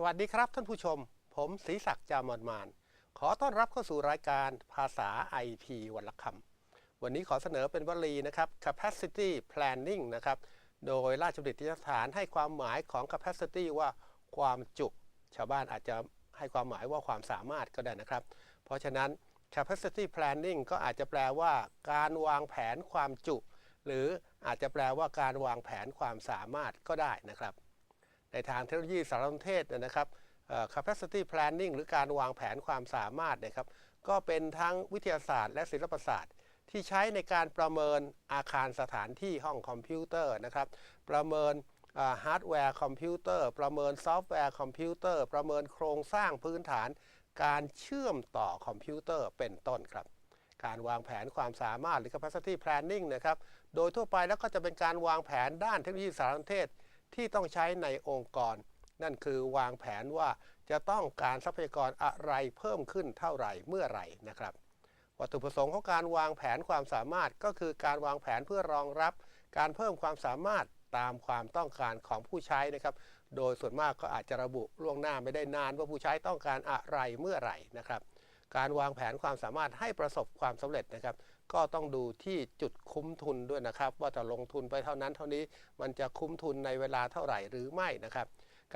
สวัสดีครับท่านผู้ชม ผมศรีศักดิ์จามอนมาน ขอต้อนรับเข้าสู่รายการภาษา IT วันละคำวันนี้ขอเสนอเป็นวลีนะครับ capacity planning นะครับ โดยราชบัณฑิตยสถานให้ความหมายของ capacity ว่าความจุชาวบ้านอาจจะให้ความหมายว่าความสามารถก็ได้นะครับ เพราะฉะนั้น capacity planning ก็อาจจะแปลว่า การวางแผนความจุ หรืออาจจะแปลว่าการวางแผนความสามารถก็ได้นะครับ ในทางเทคโนโลยีสารสนเทศนะครับ capacity planning หรือการวางแผนความสามารถนะครับ ก็เป็นทั้งวิทยาศาสตร์และศิลปศาสตร์ ที่ใช้ในการประเมินอาคารสถานที่ห้องคอมพิวเตอร์นะครับ ประเมินฮาร์ดแวร์คอมพิวเตอร์ ประเมินซอฟต์แวร์คอมพิวเตอร์ ประเมินโครงสร้างพื้นฐาน การเชื่อมต่อคอมพิวเตอร์เป็นต้นครับ การวางแผนความสามารถหรือ capacity planning นะครับ โดยทั่วไปแล้วก็จะเป็นการวางแผนด้านเทคโนโลยีสารสนเทศ ที่ต้องใช้ในองค์กร นั่นคือวางแผนว่าจะต้องการทรัพยากรอะไรเพิ่มขึ้นเท่าไหร่เมื่อไหร่นะครับ วัตถุประสงค์ของการวางแผนความสามารถก็คือการวางแผนเพื่อรองรับ การเพิ่มความสามารถตามความต้องการของผู้ใช้นะครับ โดยส่วนมากก็อาจจะระบุล่วงหน้าไม่ได้นานว่าผู้ใช้ต้องการอะไรเมื่อไหร่นะครับ การวางแผนความสามารถให้ประสบความสำเร็จนะครับ ก็ต้องดูที่จุดคุ้มทุนด้วยนะครับ ว่าจะลงทุนไปเท่านั้นเท่านี้มันจะคุ้มทุนในเวลาเท่าไหร่หรือไม่นะครับ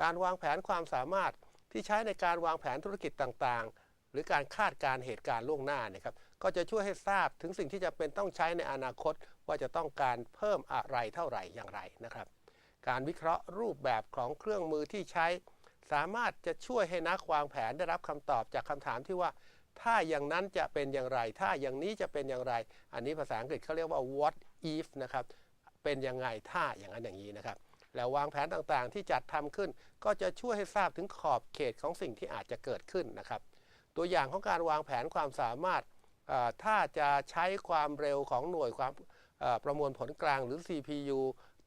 การวางแผนความสามารถที่ใช้ในการวางแผนธุรกิจต่างๆ หรือการคาดการณ์เหตุการณ์ล่วงหน้านะครับก็จะช่วยให้ทราบถึงสิ่งที่จะเป็นต้องใช้ในอนาคต ว่าจะต้องการเพิ่มอะไรเท่าไหร่อย่างไรนะครับ การวิเคราะห์รูปแบบของเครื่องมือที่ใช้ สามารถจะช่วยให้นักวางแผนได้รับคำตอบจากคำถามที่ว่า ถ้าอย่างนั้นจะเป็นอย่างไร ถ้าอย่างนี้จะเป็นอย่างไร อันนี้ภาษาอังกฤษเขาเรียกว่า what if นะครับ เป็นยังไง ถ้าอย่างนั้นอย่างนี้นะครับ แล้ววางแผนต่างๆ ที่จัดทำขึ้น ก็จะช่วยให้ทราบถึงขอบเขตของสิ่งที่อาจจะเกิดขึ้นนะครับ ตัวอย่างของการวางแผนความสามารถ ถ้าจะใช้ความเร็วของหน่วยความประมวลผลกลางหรือ CPU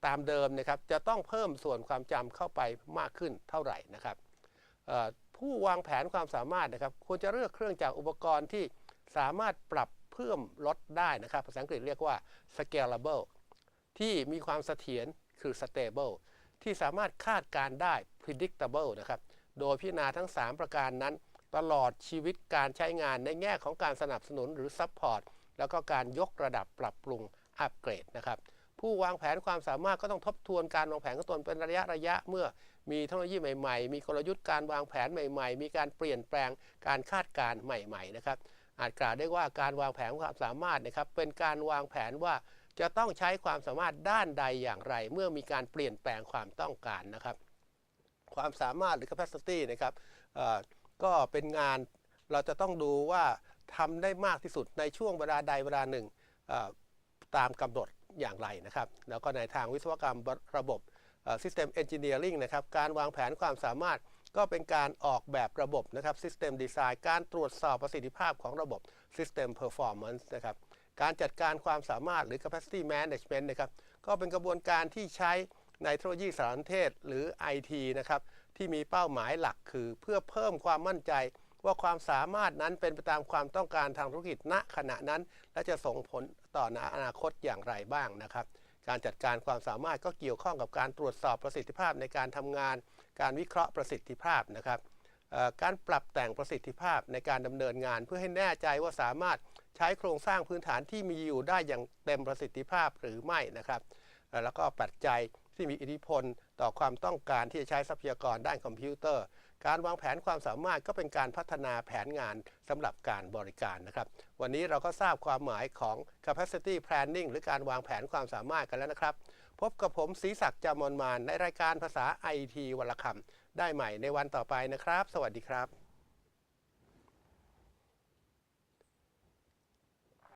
ตามเดิมนะครับ จะต้องเพิ่มส่วนความจำเข้าไปมากขึ้นเท่าไหร่นะครับ ผู้วางแผนความสามารถนะครับควรจะเลือกเครื่องจักรอุปกรณ์ที่สามารถปรับเพิ่มลดได้นะครับ ภาษาอังกฤษเรียกว่า scalable ที่มีความเสถียรคือ stable ที่สามารถคาดการได้ predictable นะครับ โดยพิจารณาทั้ง 3 ประการนั้น ตลอดชีวิตการใช้งานในแง่ของการสนับสนุนหรือ support แล้วก็การยกระดับปรับปรุงอัปเกรดนะครับ ผู้วางแผนความสามารถก็ต้องทบทวนการวางแผนของตนเป็นระยะระยะเมื่อมีเทคโนโลยีใหม่ๆ มีกลยุทธ์การวางแผนใหม่ ๆ มีการเปลี่ยนแปลงการคาดการณ์ใหม่ๆนะครับอาจกล่าวได้ว่าการวางแผนความสามารถนะครับเป็นการวางแผนว่าจะต้องใช้ความสามารถด้านใดอย่างไร เมื่อมีการเปลี่ยนแปลงความต้องการนะครับ ความสามารถหรือ capacity นะครับก็เป็นงานเราจะต้องดูว่าทำได้มากที่สุดในช่วงเวลาใดเวลาหนึ่ง ตามกำหนดอย่างไรนะครับ แล้วก็ในทางวิศวกรรมระบบ System Engineering นะครับ การวางแผนความสามารถก็เป็นการออกแบบระบบนะครับ System Design การตรวจสอบประสิทธิภาพของระบบ System Performance นะครับ การจัดการความสามารถหรือ capacity management นะครับ ก็เป็นกระบวนการที่ใช้ในเทคโนโลยีสารสนเทศหรือ IT นะครับ ที่มีเป้าหมายหลักคือ เพื่อเพิ่มความมั่นใจว่าความสามารถนั้นเป็นไปตามความต้องการทางธุรกิจณขณะนั้น และจะส่งผล ต่อนอนาคตอย่างไรบ้างนะครับ การจัดการความสามารถก็เกี่ยวข้องกับการตรวจสอบประสิทธิภาพในการทำงาน การวิเคราะห์ประสิทธิภาพนะครับการปรับแต่งประสิทธิภาพในการดำเนินงาน เพื่อให้แน่ใจว่าสามารถใช้โครงสร้างพื้นฐานที่มีอยู่ได้อย่างเต็มประสิทธิภาพหรือไม่นะครับ แล้วก็ปัจจัย ที่มีอิทธิพลต่อความต้องการที่จะใช้ทรัพยากรด้านคอมพิวเตอร์ การวางแผนความสามารถก็เป็นการพัฒนาแผนงานสำหรับการบริการนะครับ วันนี้เราก็ทราบความหมายของ capacity planning หรือการวางแผนความสามารถกันแล้วนะครับ พบกับผมศรีศักดิ์จามนมานในรายการภาษา IT วันละคำได้ใหม่ในวันต่อไปนะครับ สวัสดีครับ